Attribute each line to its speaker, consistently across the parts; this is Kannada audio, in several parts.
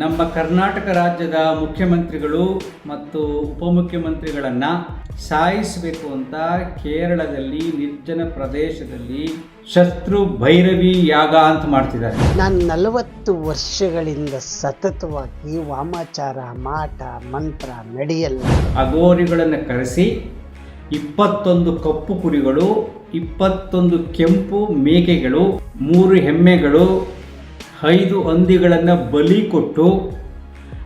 Speaker 1: ನಮ್ಮ ಕರ್ನಾಟಕ ರಾಜ್ಯದ ಮುಖ್ಯಮಂತ್ರಿಗಳು ಮತ್ತು ಉಪಮುಖ್ಯಮಂತ್ರಿಗಳನ್ನು ಸಾಯಿಸಬೇಕು ಅಂತ ಕೇರಳದಲ್ಲಿ ನಿರ್ಜನ ಪ್ರದೇಶದಲ್ಲಿ ಶತ್ರು ಭೈರವಿ ಯಾಗ ಅಂತ ಮಾಡ್ತಿದ್ದಾರೆ.
Speaker 2: ನಾನು ನಲವತ್ತು ವರ್ಷಗಳಿಂದ ಸತತವಾಗಿ ವಾಮಾಚಾರ ಮಾಟ ಮಂತ್ರ ನಡೆಯಲ್ಲ.
Speaker 1: ಅಗೋರಿಗಳನ್ನು ಕರೆಸಿ ಇಪ್ಪತ್ತೊಂದು ಕಪ್ಪು ಕುರಿಗಳು ಇಪ್ಪತ್ತೊಂದು ಕೆಂಪು ಮೇಕೆಗಳು ಮೂರು ಎಮ್ಮೆಗಳು ಐದು ಹಂದಿಗಳನ್ನು ಬಲಿ ಕೊಟ್ಟು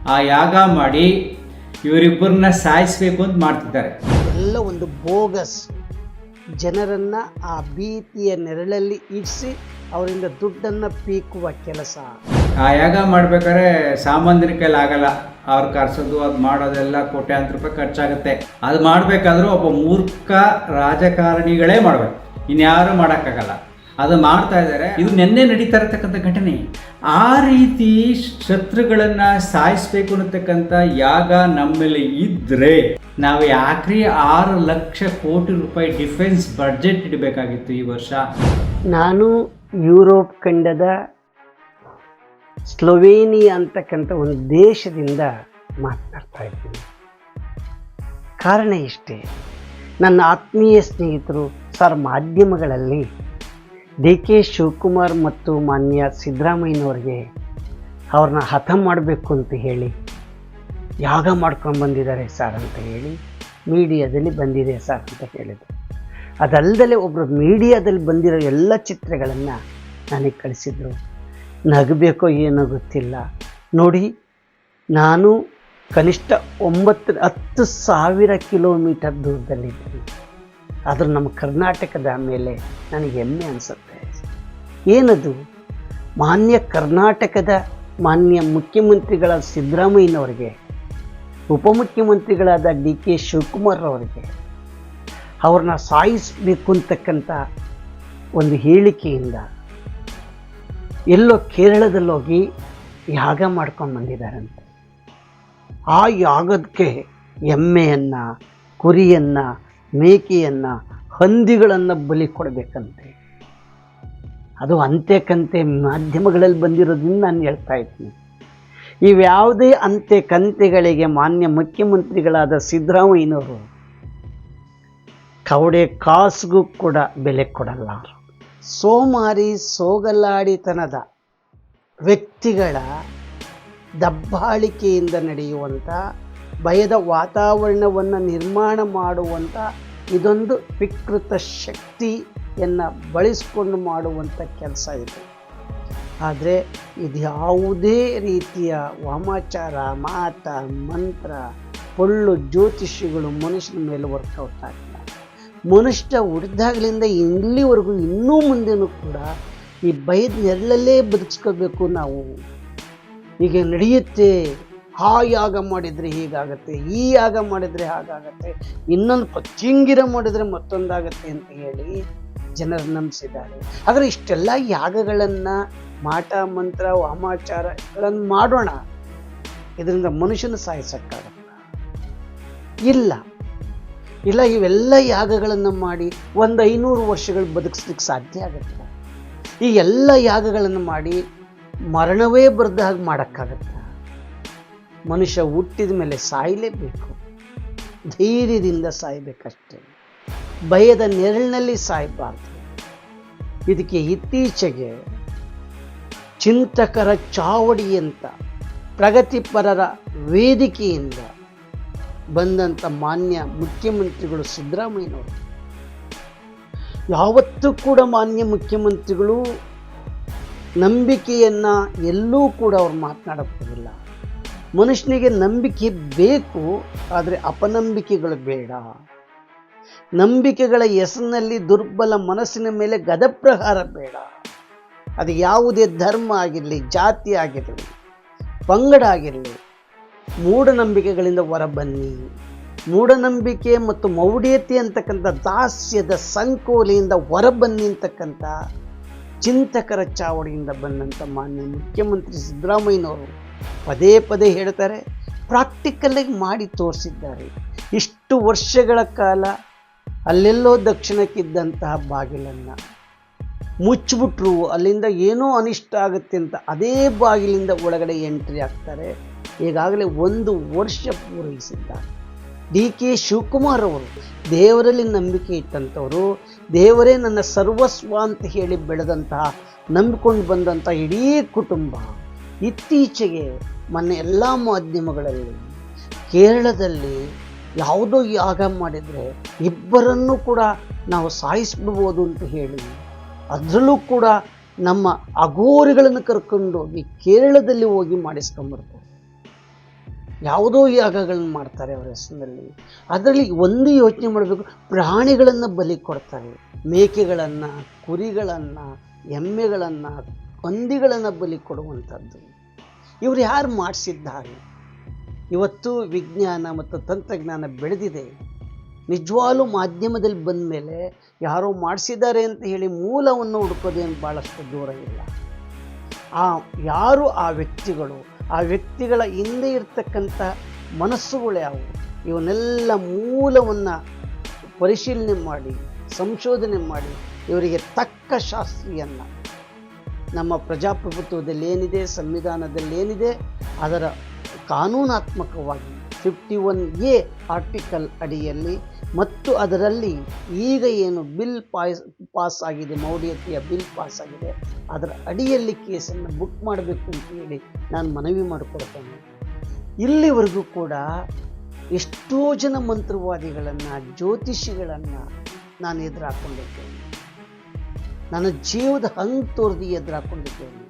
Speaker 1: ಆ ಯಾಗ ಮಾಡಿ ಇವರಿಬ್ಬರನ್ನ ಸಾಯಿಸಬೇಕು ಅಂತ ಮಾಡ್ತಿದ್ದಾರೆ.
Speaker 2: ಎಲ್ಲ ಒಂದು ಬೋಗಸ್ ಜನರನ್ನ ಆ ಭೀತಿಯ ನೆರಳಲ್ಲಿ ಇಡಿಸಿ ಅವರಿಂದ ದುಡ್ಡನ್ನು ಪೀಕುವ ಕೆಲಸ.
Speaker 1: ಆ ಯಾಗ ಮಾಡ್ಬೇಕಾದ್ರೆ ಸಾಮಾನ್ಯರ ಕೈಲಿ ಆಗಲ್ಲ. ಅವ್ರು ಕರ್ಸೋದು ಅದು ಮಾಡೋದೆಲ್ಲ ಕೋಟ್ಯಾಂತರ ರೂಪಾಯಿ ಖರ್ಚಾಗುತ್ತೆ. ಅದು ಮಾಡಬೇಕಾದ್ರೂ ಒಬ್ಬ ಮೂರ್ಖ ರಾಜಕಾರಣಿಗಳೇ ಮಾಡಬೇಕು. ಇನ್ಯಾರು ಮಾಡೋಕ್ಕಾಗಲ್ಲ. ಅದು ಮಾಡ್ತಾ ಇದ್ದಾರೆ. ಇದು ನಿನ್ನೆ ನಡೀತಾ ಇರತಕ್ಕಂಥ ಘಟನೆ. ಆ ರೀತಿ ಶತ್ರುಗಳನ್ನು ಸಾಯಿಸ್ಬೇಕು ಅನ್ನತಕ್ಕಂಥ ಯಾಗ ನಮ್ಮಲ್ಲಿ ಇದ್ದರೆ ನಾವು ಯಾಕ್ರಿ ಆರು ಲಕ್ಷ ಕೋಟಿ ರೂಪಾಯಿ ಡಿಫೆನ್ಸ್ ಬಡ್ಜೆಟ್ ಇಡಬೇಕಾಗಿತ್ತು ಈ ವರ್ಷ?
Speaker 2: ನಾನು ಯುರೋಪ್ ಖಂಡದ ಸ್ಲೊವೇನಿಯಾ ಅಂತಕ್ಕಂಥ ಒಂದು ದೇಶದಿಂದ ಮಾತನಾಡ್ತಾ ಇದ್ದೀನಿ. ಕಾರಣ ಇಷ್ಟೇ. ನನ್ನ ಆತ್ಮೀಯ ಸ್ನೇಹಿತರು ಸರ್ ಮಾಧ್ಯಮಗಳಲ್ಲಿ ಡಿ ಕೆ ಶಿವಕುಮಾರ್ ಮತ್ತು ಮಾನ್ಯ ಸಿದ್ದರಾಮಯ್ಯನವ್ರಿಗೆ ಅವ್ರನ್ನ ಹತ ಮಾಡಬೇಕು ಅಂತ ಹೇಳಿ, ಯಾಗ ಮಾಡ್ಕೊಂಡು ಬಂದಿದ್ದಾರೆ ಸರ್ ಅಂತ ಹೇಳಿ, ಮೀಡಿಯಾದಲ್ಲಿ ಬಂದಿದೆ ಸರ್ ಅಂತ ಹೇಳಿದರು. ಅದಲ್ಲದೆ ಒಬ್ಬರು ಮೀಡಿಯಾದಲ್ಲಿ ಬಂದಿರೋ ಎಲ್ಲ ಚಿತ್ರಗಳನ್ನು ನನಗೆ ಕಳಿಸಿದರು. ನಗಬೇಕೋ ಏನೋ ಗೊತ್ತಿಲ್ಲ. ನೋಡಿ, ನಾನು ಕನಿಷ್ಠ ಒಂಬತ್ತು, ಹತ್ತು ಸಾವಿರ ಕಿಲೋಮೀಟರ್ ದೂರದಲ್ಲಿದ್ದೀನಿ. ಆದರೂ ನಮ್ಮ ಕರ್ನಾಟಕದ ಮೇಲೆ ನನಗೆ ಹೆಮ್ಮೆ ಅನಿಸುತ್ತೆ. ಏನದು? ಮಾನ್ಯ ಕರ್ನಾಟಕದ ಮಾನ್ಯ ಮುಖ್ಯಮಂತ್ರಿಗಳ ಸಿದ್ದರಾಮಯ್ಯನವರಿಗೆ, ಉಪಮುಖ್ಯಮಂತ್ರಿಗಳಾದ ಡಿ ಕೆ ಶಿವಕುಮಾರ್ ಅವರಿಗೆ ಅವ್ರನ್ನ ಸಾಯಿಸಬೇಕು ಅಂತಕ್ಕಂಥ ಒಂದು ಹೇಳಿಕೆಯಿಂದ ಎಲ್ಲೋ ಕೇರಳದಲ್ಲೋಗಿ ಯಾಗ ಮಾಡ್ಕೊಂಡು ಬಂದಿದ್ದಾರಂತೆ. ಆ ಯಾಗಕ್ಕೆ ಎಮ್ಮೆಯನ್ನು ಕುರಿಯನ್ನು ಮೇಕೆಯನ್ನು, ಹಂದಿಗಳನ್ನು ಬಲಿ ಕೊಡಬೇಕಂತೆ. ಅದು ಅಂತೆ ಕಂತೆ ಮಾಧ್ಯಮಗಳಲ್ಲಿ ಬಂದಿರೋದ್ರಿಂದ ನಾನು ಹೇಳ್ತಾ ಇದ್ದೀನಿ. ಇವ್ಯಾವುದೇ ಅಂತೆ ಕಂತೆಗಳಿಗೆ ಮಾನ್ಯ ಮುಖ್ಯಮಂತ್ರಿಗಳಾದ ಸಿದ್ದರಾಮಯ್ಯನವರು ಕವಡೆ ಕಾಸುಗೂ ಕೂಡ ಬೆಲೆ ಕೊಡಲ್ಲ. ಸೋಮಾರಿ ಸೋಗಲಾಡಿತನದ ವ್ಯಕ್ತಿಗಳ ದಬ್ಬಾಳಿಕೆಯಿಂದ ನಡೆಯುವಂಥ ಭಯದ ವಾತಾವರಣವನ್ನು ನಿರ್ಮಾಣ ಮಾಡುವಂಥ ಇದೊಂದು ವಿಕೃತ ಶಕ್ತಿಯನ್ನು ಬಳಸಿಕೊಂಡು ಮಾಡುವಂಥ ಕೆಲಸ ಇದು. ಆದರೆ ಇದು ಯಾವುದೇ ರೀತಿಯ ವಾಮಾಚಾರ, ಮಾತ, ಮಂತ್ರ, ಪೊಳ್ಳು, ಜ್ಯೋತಿಷಿಗಳು ಮನುಷ್ಯನ ಮೇಲೆ ವರ್ಕೌಟ್ ಆಗಿಲ್ಲ ಮನುಷ್ಯ ಹುಟ್ಟಿದಾಗಲಿಂದ ಇಲ್ಲಿವರೆಗೂ ಇನ್ನೂ ಮುಂದೆನೂ ಕೂಡ ಈ ಭಯದ ನೆರಳಲ್ಲೇ ಬದುಕಿಸ್ಕೋಬೇಕು ನಾವು. ಈಗ ನಡೆಯುತ್ತೆ ಆ ಯಾಗ ಮಾಡಿದರೆ ಹೀಗಾಗತ್ತೆ, ಈ ಯಾಗ ಮಾಡಿದರೆ ಹಾಗಾಗತ್ತೆ, ಇನ್ನೊಂದು ಪಚ್ಚಿಂಗಿರ ಮಾಡಿದರೆ ಮತ್ತೊಂದಾಗತ್ತೆ ಅಂತ ಹೇಳಿ ಜನರು ನಂಬಿಸಿದ್ದಾರೆ. ಆದರೆ ಇಷ್ಟೆಲ್ಲ ಯಾಗಗಳನ್ನು ಮಾಟ, ಮಂತ್ರ ವಾಮಾಚಾರಗಳನ್ನು ಮಾಡೋಣ. ಇದರಿಂದ ಮನುಷ್ಯನ ಸಾಯಿಸಕ್ಕಾಗತ್ತ ಇಲ್ಲ. ಇಲ್ಲ, ಇವೆಲ್ಲ ಯಾಗಗಳನ್ನು ಮಾಡಿ ಒಂದು ಐನೂರು ವರ್ಷಗಳು ಬದುಕಿಸ್ಲಿಕ್ಕೆ ಸಾಧ್ಯ ಆಗುತ್ತೆ. ಈ ಎಲ್ಲ ಯಾಗಗಳನ್ನು ಮಾಡಿ ಮರಣವೇ ಬರದ ಹಾಗೆ ಮಾಡೋಕ್ಕಾಗತ್ತ? ಮನುಷ್ಯ ಹುಟ್ಟಿದ ಮೇಲೆ ಸಾಯಲೇಬೇಕು. ಧೈರ್ಯದಿಂದ ಸಾಯಬೇಕಷ್ಟೇ. ಭಯದ ನೆರಳಿನಲ್ಲಿ ಸಾಯಬಾರ್ದು. ಇದಕ್ಕೆ ಇತ್ತೀಚೆಗೆ ಚಿಂತಕರ ಚಾವಡಿ ಅಂತ, ಪ್ರಗತಿಪರರ ವೇದಿಕೆಯಿಂದ ಬಂದಂಥ ಮಾನ್ಯ ಮುಖ್ಯಮಂತ್ರಿಗಳು ಸಿದ್ದರಾಮಯ್ಯನವರು. ಯಾವತ್ತೂ ಕೂಡ ಮಾನ್ಯ ಮುಖ್ಯಮಂತ್ರಿಗಳು ನಂಬಿಕೆಯನ್ನು ಎಲ್ಲೂ ಕೂಡ ಅವ್ರು ಮಾತನಾಡೋಕ್ಕೋಗಿಲ್ಲ ಮನುಷ್ಯನಿಗೆ ನಂಬಿಕೆ ಬೇಕು, ಆದರೆ ಅಪನಂಬಿಕೆಗಳು ಬೇಡ. ನಂಬಿಕೆಗಳ ಹೆಸರಿನಲ್ಲಿ ದುರ್ಬಲ ಮನಸ್ಸಿನ ಮೇಲೆ ಗದಪ್ರಹಾರ ಬೇಡ. ಅದು ಯಾವುದೇ ಧರ್ಮ ಆಗಿರಲಿ, ಜಾತಿ ಆಗಿರಲಿ, ಪಂಗಡ ಆಗಿರಲಿ, ಮೂಢನಂಬಿಕೆಗಳಿಂದ ಹೊರಬನ್ನಿ. ಮೂಢನಂಬಿಕೆ ಮತ್ತು ಮೌಢ್ಯತೆ ಅಂತಕ್ಕಂಥ ದಾಸ್ಯದ ಸಂಕೋಲೆಯಿಂದ ಹೊರಬನ್ನಿ ಅಂತಕ್ಕಂಥ ಚಿಂತಕರ ಚಾವಡಿಯಿಂದ ಬಂದಂಥ ಮಾನ್ಯ ಮುಖ್ಯಮಂತ್ರಿ ಸಿದ್ದರಾಮಯ್ಯನವರು. ಪದೇ ಪದೇ ಹೇಳ್ತಾರೆ ಪ್ರಾಕ್ಟಿಕಲ್ಲಾಗಿ ಮಾಡಿ ತೋರಿಸಿದ್ದಾರೆ. ಇಷ್ಟು ವರ್ಷಗಳ ಕಾಲ ಅಲ್ಲೆಲ್ಲೋ ದಕ್ಷಿಣಕ್ಕಿದ್ದಂತಹ ಬಾಗಿಲನ್ನು ಮುಚ್ಚಿಬಿಟ್ರು, ಅಲ್ಲಿಂದ ಏನೋ ಅನಿಷ್ಟ ಆಗುತ್ತೆ ಅಂತ ಅದೇ ಬಾಗಿಲಿಂದ ಒಳಗಡೆ ಎಂಟ್ರಿ ಆಗ್ತಾರೆ ಈಗಾಗಲೇ ಒಂದು ವರ್ಷ ಪೂರೈಸಿದ್ದಾರೆ ಡಿ ಕೆ ಶಿವಕುಮಾರ್ ಅವರು, ದೇವರಲ್ಲಿ ನಂಬಿಕೆ ಇಟ್ಟಂಥವರು, ದೇವರೇ ನನ್ನ ಸರ್ವಸ್ವ ಅಂತ ಹೇಳಿ ಬೆಳೆದಂತಹ, ನಂಬಿಕೊಂಡು ಬಂದಂಥ ಇಡೀ ಕುಟುಂಬ ಇತ್ತೀಚೆಗೆ ಮೊನ್ನೆ ಎಲ್ಲ ಮಾಧ್ಯಮಗಳಲ್ಲಿ ಕೇರಳದಲ್ಲಿ ಯಾವುದೋ ಯಾಗ ಮಾಡಿದರೆ ಇಬ್ಬರನ್ನು ಕೂಡ ನಾವು ಸಾಯಿಸ್ಬಿಡ್ಬೋದು ಅಂತ ಹೇಳಿ, ಅದರಲ್ಲೂ ಕೂಡ ನಮ್ಮ ಅಘೋರಿಗಳನ್ನು ಕರ್ಕೊಂಡೋಗಿ ಕೇರಳದಲ್ಲಿ ಹೋಗಿ ಮಾಡಿಸ್ಕೊಂಬರ್ತಾರೆ ಯಾವುದೋ ಯಾಗಗಳನ್ನು ಮಾಡ್ತಾರೆ ಅವರ ಹೆಸರಿನಲ್ಲಿ. ಅದರಲ್ಲಿ ಒಂದು ಯೋಚನೆ ಮಾಡಬೇಕು, ಪ್ರಾಣಿಗಳನ್ನು ಬಲಿ ಕೊಡ್ತಾರೆ. ಮೇಕೆಗಳನ್ನು, ಕುರಿಗಳನ್ನು, ಎಮ್ಮೆಗಳನ್ನು ಹಂದಿಗಳನ್ನು ಬಲಿ ಕೊಡುವಂಥದ್ದು. ಇವರು ಯಾರು ಮಾಡಿಸಿದ್ದಾರೆ? ಇವತ್ತು ವಿಜ್ಞಾನ ಮತ್ತು ತಂತ್ರಜ್ಞಾನ ಬೆಳೆದಿದೆ. ನಿಜವಾಗ್ಲೂ ಮಾಧ್ಯಮದಲ್ಲಿ ಬಂದ ಮೇಲೆ ಯಾರೋ ಮಾಡಿಸಿದ್ದಾರೆ ಅಂತ ಹೇಳಿ ಮೂಲವನ್ನು ಹುಡುಕೋದೇನು ಭಾಳಷ್ಟು ದೂರ ಇಲ್ಲ. ಆ ಯಾರು ಆ ವ್ಯಕ್ತಿಗಳು? ಆ ವ್ಯಕ್ತಿಗಳ ಹಿಂದೆ ಇರ್ತಕ್ಕಂಥ ಮನಸ್ಸುಗಳು ಯಾವುವು? ಇವನ್ನೆಲ್ಲ ಮೂಲವನ್ನು ಪರಿಶೀಲನೆ ಮಾಡಿ, ಸಂಶೋಧನೆ ಮಾಡಿ, ಇವರಿಗೆ ತಕ್ಕ ಶಾಸ್ತ್ರಿಯನ್ನು ನಮ್ಮ ಪ್ರಜಾಪ್ರಭುತ್ವದಲ್ಲಿ ಏನಿದೆ, ಸಂವಿಧಾನದಲ್ಲಿ ಏನಿದೆ, ಅದರ ಕಾನೂನಾತ್ಮಕವಾಗಿ ಫಿಫ್ಟಿ ಒನ್ ಎ ಆರ್ಟಿಕಲ್ ಅಡಿಯಲ್ಲಿ ಮತ್ತು ಅದರಲ್ಲಿ ಈಗ ಏನು ಬಿಲ್ ಪಾಸ್ ಪಾಸ್ ಆಗಿದೆ, ಮೌಢ್ಯತೆಯ ಬಿಲ್ ಪಾಸ್ ಆಗಿದೆ, ಅದರ ಅಡಿಯಲ್ಲಿ ಕೇಸನ್ನು ಬುಕ್ ಮಾಡಬೇಕು ಅಂತ ಹೇಳಿ ನಾನು ಮನವಿ ಮಾಡಿಕೊಡ್ತೇನೆ ಇಲ್ಲಿವರೆಗೂ ಕೂಡ ಎಷ್ಟೋ ಜನ ಮಂತ್ರವಾದಿಗಳನ್ನು, ಜ್ಯೋತಿಷಿಗಳನ್ನು ನಾನು ಎದುರು ಹಾಕ್ಕೊಂಡಿದ್ದೇನೆ ನನ್ನ ಜೀವದ ಹಂಗೆ ತೋರ್ದು ಎದುರು ಹಾಕೊಂಡಿದ್ದೇನೆ.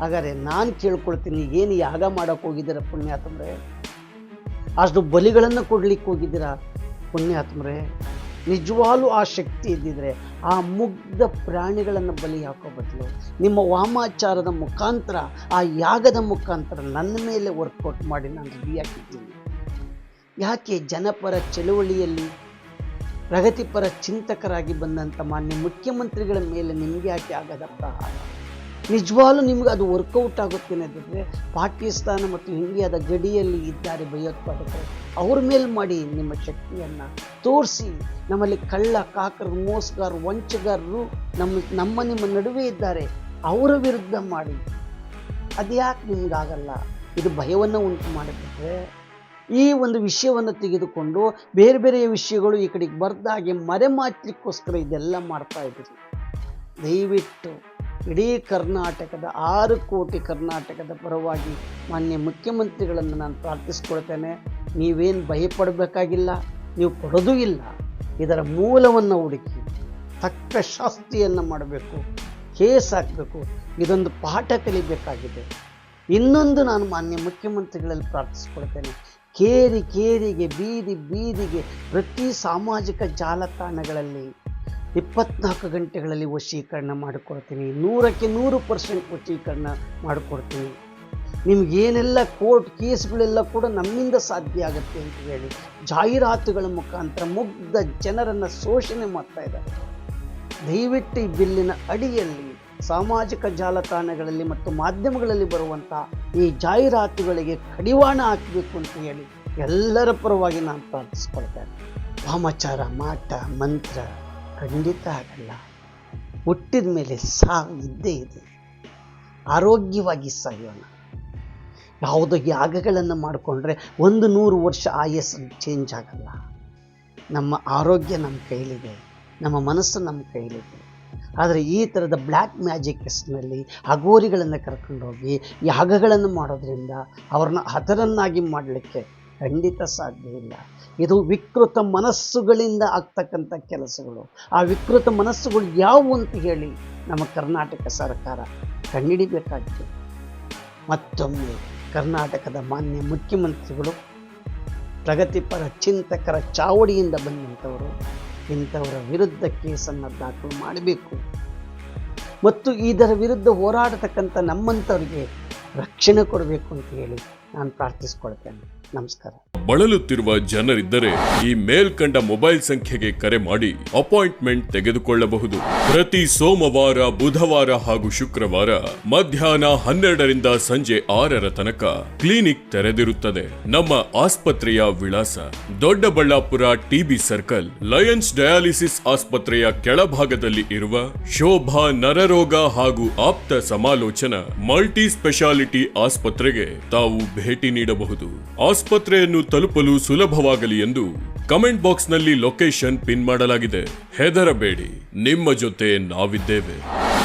Speaker 2: ಹಾಗಾದ್ರೆ ನಾನು ಕೇಳ್ಕೊಳ್ತೀನಿ, ಏನು ಯಾಗ ಮಾಡೋಕೆ ಹೋಗಿದ್ದೀರ ಪುಣ್ಯಾತ್ಮರೇ? ಅಷ್ಟು ಬಲಿಗಳನ್ನು ಕೊಡ್ಲಿಕ್ಕೆ ಹೋಗಿದ್ದೀರಾ ಪುಣ್ಯಾತ್ಮರೇ? ನಿಜವಾಗ್ಲೂ ಆ ಶಕ್ತಿ ಇದ್ದಿದ್ರೆ ಆ ಮುಗ್ಧ ಪ್ರಾಣಿಗಳನ್ನು ಬಲಿ ಹಾಕೋ ಬದಲು ನಿಮ್ಮ ವಾಮಾಚಾರದ ಮುಖಾಂತರ, ಆ ಯಾಗದ ಮುಖಾಂತರ ನನ್ನ ಮೇಲೆ ವರ್ಕೌಟ್ ಮಾಡಿ ನಾನು ರೆಡಿಯಾಗಿದ್ದೀನಿ ಯಾಕೆ ಜನಪರ ಚಳುವಳಿಯಲ್ಲಿ ಪ್ರಗತಿಪರ ಚಿಂತಕರಾಗಿ ಬಂದಂಥ ಮಾನ್ಯ ಮುಖ್ಯಮಂತ್ರಿಗಳ ಮೇಲೆ ನಿಮಗೆ ಯಾಕೆ ಆಗದ ಪ್ರಹಾರ? ನಿಜವಾಗ್ಲೂ ನಿಮ್ಗೆ ಅದು ವರ್ಕೌಟ್ ಆಗುತ್ತೆ ಅನ್ನೋದಿದ್ರೆ ಪಾಕಿಸ್ತಾನ ಮತ್ತು ಇಂಡಿಯಾದ ಗಡಿಯಲ್ಲಿ ಇದ್ದಾರೆ ಭಯೋತ್ಪಾದಕರು. ಅವ್ರ ಮೇಲೆ ಮಾಡಿ ನಿಮ್ಮ ಶಕ್ತಿಯನ್ನು ತೋರಿಸಿ, ನಮ್ಮಲ್ಲಿ ಕಳ್ಳ, ಕಾಕರು ಮೋಸಗಾರರು ವಂಚಗಾರರು ನಮ್ಮ ನಮ್ಮ ನಿಮ್ಮ ನಡುವೆ ಇದ್ದಾರೆ. ಅವರ ವಿರುದ್ಧ ಮಾಡಿ. ಅದ್ಯಾಕೆ ನಿಮ್ಗಾಗಲ್ಲ ಇದು ಭಯವನ್ನು ಉಂಟು ಮಾಡಿಬಿಟ್ರೆ ಈ ಒಂದು ವಿಷಯವನ್ನು ತೆಗೆದುಕೊಂಡು ಬೇರೆ ಬೇರೆ ವಿಷಯಗಳು ಈ ಕಡೆಗೆ ಬರ್ದಾಗೆ ಮರೆಮಾಚಲಿಕ್ಕೋಸ್ಕರ ಇದೆಲ್ಲ ಮಾಡ್ತಾ ಇದ್ದೀರಿ ದಯವಿಟ್ಟು ಇಡೀ ಕರ್ನಾಟಕದ ಆರು ಕೋಟಿ ಕರ್ನಾಟಕದ ಪರವಾಗಿ ಮಾನ್ಯ ಮುಖ್ಯಮಂತ್ರಿಗಳನ್ನು ನಾನು ಪ್ರಾರ್ಥಿಸ್ಕೊಳ್ತೇನೆ. ನೀವೇನು ಭಯಪಡಬೇಕಾಗಿಲ್ಲ, ನೀವು ಕೊಡೋದೂ ಇಲ್ಲ. ಇದರ ಮೂಲವನ್ನು ಹುಡುಕಿ ತಕ್ಕ ಶಾಸ್ತಿಯನ್ನು ಮಾಡಬೇಕು, ಕೇಸ್ ಹಾಕಬೇಕು, ಇದೊಂದು ಪಾಠ ಕಲಿಬೇಕಾಗಿದೆ. ಇನ್ನೊಂದು ನಾನು ಮಾನ್ಯ ಮುಖ್ಯಮಂತ್ರಿಗಳಲ್ಲಿ ಪ್ರಾರ್ಥಿಸ್ಕೊಳ್ತೇನೆ. ಕೇರಿ ಕೇರಿಗೆ, ಬೀದಿ ಬೀದಿಗೆ ಪ್ರತಿ ಸಾಮಾಜಿಕ ಜಾಲತಾಣಗಳಲ್ಲಿ ಇಪ್ಪತ್ನಾಲ್ಕು ಗಂಟೆಗಳಲ್ಲಿ ವಶೀಕರಣ ಮಾಡಿಕೊಡ್ತೀನಿ. ನೂರಕ್ಕೆ ನೂರು ಪರ್ಸೆಂಟ್ ವಶೀಕರಣ ಮಾಡಿಕೊಡ್ತೀನಿ. ನಿಮಗೇನೆಲ್ಲ ಕೋರ್ಟ್ ಕೇಸ್ಗಳೆಲ್ಲ ಕೂಡ ನಮ್ಮಿಂದ ಸಾಧ್ಯ ಆಗುತ್ತೆ ಅಂತ ಹೇಳಿ ಜಾಹೀರಾತುಗಳ ಮುಖಾಂತರ ಮುಗ್ಧ ಜನರನ್ನು ಶೋಷಣೆ ಮಾಡ್ತಾ ಇದ್ದಾರೆ. ದಯವಿಟ್ಟು ಈ ಬಿಲ್ಲಿನ ಅಡಿಯಲ್ಲಿ ಸಾಮಾಜಿಕ ಜಾಲತಾಣಗಳಲ್ಲಿ ಮತ್ತು ಮಾಧ್ಯಮಗಳಲ್ಲಿ ಬರುವಂಥ ಈ ಜಾಹೀರಾತುಗಳಿಗೆ ಕಡಿವಾಣ ಹಾಕಬೇಕು ಅಂತ ಹೇಳಿ ಎಲ್ಲರ ಪರವಾಗಿ ನಾನು ಪ್ರಾರ್ಥಿಸ್ಕೊಳ್ತೇನೆ. ವಾಮಾಚಾರ, ಮಾಟ, ಮಂತ್ರ ಖಂಡಿತ ಆಗಲ್ಲ ಹುಟ್ಟಿದ ಮೇಲೆ ಸಾವು ಇದ್ದೇ ಇದೆ. ಆರೋಗ್ಯವಾಗಿ ಸಾಯೋಣ. ಯಾವುದೋ ಯಾಗಗಳನ್ನು ಮಾಡಿಕೊಂಡ್ರೆ ಒಂದು ನೂರು ವರ್ಷ ಆಯಸ್ ಚೇಂಜ್ ಆಗಲ್ಲ. ನಮ್ಮ ಆರೋಗ್ಯ ನಮ್ಮ ಕೈಲಿದೆ. ನಮ್ಮ ಮನಸ್ಸು ನಮ್ಮ ಕೈಲಿದೆ. ಆದರೆ ಈ ಥರದ ಬ್ಲ್ಯಾಕ್ ಮ್ಯಾಜಿಕ್ಸ್ನಲ್ಲಿ ಅಘೋರಿಗಳನ್ನು ಕರ್ಕೊಂಡೋಗಿ ಯಾಗಗಳನ್ನು ಮಾಡೋದ್ರಿಂದ ಅವ್ರನ್ನ ಹತರನ್ನಾಗಿ ಮಾಡಲಿಕ್ಕೆ ಖಂಡಿತ ಸಾಧ್ಯ ಇಲ್ಲ. ಇದು ವಿಕೃತ ಮನಸ್ಸುಗಳಿಂದ ಆಗ್ತಕ್ಕಂಥ ಕೆಲಸಗಳು. ಆ ವಿಕೃತ ಮನಸ್ಸುಗಳು ಯಾವುವು ಅಂತ ಹೇಳಿ ನಮ್ಮ ಕರ್ನಾಟಕ ಸರ್ಕಾರ ಕಂಡುಹಿಡಿಬೇಕಾಗಿದೆ. ಮತ್ತೊಮ್ಮೆ ಕರ್ನಾಟಕದ ಮಾನ್ಯ ಮುಖ್ಯಮಂತ್ರಿಗಳು, ಪ್ರಗತಿಪರ ಚಿಂತಕರ ಚಾವಡಿಯಿಂದ ಬಂದಂಥವರು ಇಂಥವರ ವಿರುದ್ಧ ಕೇಸನ್ನು ದಾಖಲು ಮಾಡಬೇಕು. ಮತ್ತು ಇದರ ವಿರುದ್ಧ ಹೋರಾಡತಕ್ಕಂಥ ನಮ್ಮಂಥವ್ರಿಗೆ ರಕ್ಷಣೆ ಕೊಡಬೇಕು ಅಂತ ಹೇಳಿ ನಾನು ಪ್ರಾರ್ಥಿಸ್ಕೊಳ್ತೇನೆ. ನಮಸ್ಕಾರ.
Speaker 3: ಬಳಲುತ್ತಿರುವ ಜನರಿದ್ದರೆ ಈ ಮೇಲ್ಕಂಡ ಮೊಬೈಲ್ ಸಂಖ್ಯೆಗೆ ಕರೆ ಮಾಡಿ ಅಪಾಯಿಂಟ್ಮೆಂಟ್ ತೆಗೆದುಕೊಳ್ಳಬಹುದು. ಪ್ರತಿ ಸೋಮವಾರ, ಬುಧವಾರ ಹಾಗೂ ಶುಕ್ರವಾರ ಮಧ್ಯಾಹ್ನ ಹನ್ನೆರಡರಿಂದ ಸಂಜೆ ಆರರ ತನಕ ಕ್ಲಿನಿಕ್ ತೆರೆದಿರುತ್ತದೆ. ನಮ್ಮ ಆಸ್ಪತ್ರೆಯ ವಿಳಾಸ Doddaballapura TB circle, Lions dialysis ಆಸ್ಪತ್ರೆಯ ಕೆಳಭಾಗದಲ್ಲಿ ಇರುವ ಶೋಭಾ ನರರೋಗ ಹಾಗೂ ಆಪ್ತ ಸಮಾಲೋಚನಾ ಮಲ್ಟಿ ಸ್ಪೆಷಾಲಿಟಿ ಆಸ್ಪತ್ರೆಗೆ ತಾವು ಭೇಟಿ ನೀಡಬಹುದು. ಆಸ್ಪತ್ರೆಯನ್ನು ತಲುಪಲು ಸುಲಭವಾಗಲಿ ಎಂದು ಕಮೆಂಟ್ ಬಾಕ್ಸ್ನಲ್ಲಿ ಲೊಕೇಶನ್ ಪಿನ್ ಮಾಡಲಾಗಿದೆ. ಹೆದರಬೇಡಿ ನಿಮ್ಮ ಜೊತೆ ನಾವಿದ್ದೇವೆ.